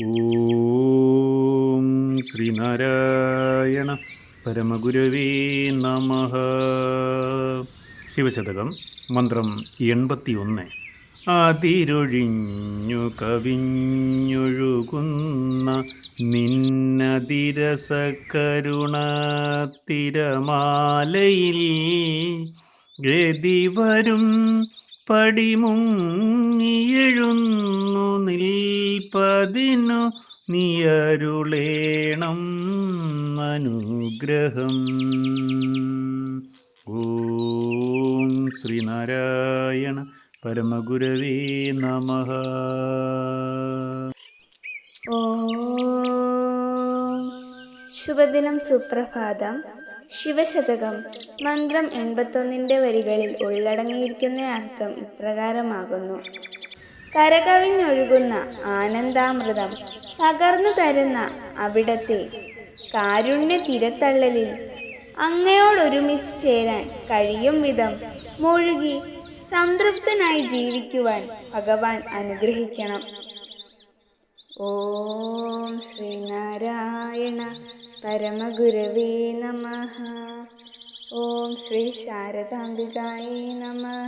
ഓം ശ്രീനാരായണ പരമഗുരുവേ നമ ശിവശതകം മന്ത്രം എൺപത്തി ഒന്ന് അതിരൊഴിഞ്ഞു കവിഞ്ഞൊഴുകുന്ന നിന്നതിരസകരുണത്തിരമാലയിൽ ഗതിവരും പടിമുങ്ങിയെഴുന്നു നിൽപ്പതിനു നിയരുളേണം അനുഗ്രഹം. ഓം ശ്രീനാരായണ പരമഗുരവേ നമ. ശുഭദിനം സുപ്രഭാതം. ശിവശതകം മന്ത്രം എൺപത്തൊന്നിന്റെ വരികളിൽ ഉള്ളടങ്ങിയിരിക്കുന്ന അർത്ഥം ഇപ്രകാരമാകുന്നു. കരകവിഞ്ഞൊഴുകുന്ന ആനന്ദാമൃതം പകർന്നു തരുന്ന അവിടത്തെ കാരുണ്യ തിരത്തള്ളലിൽ അങ്ങയോടൊരുമിച്ച് ചേരാൻ കഴിയും വിധം മുഴുകി സംതൃപ്തനായി ജീവിക്കുവാൻ ഭഗവാൻ അനുഗ്രഹിക്കണം. ഓം ശ്രീനാരായണ പരമഗുരവേ നമ. ഓം ശ്രീ ശാരദാംബികായേ നമ.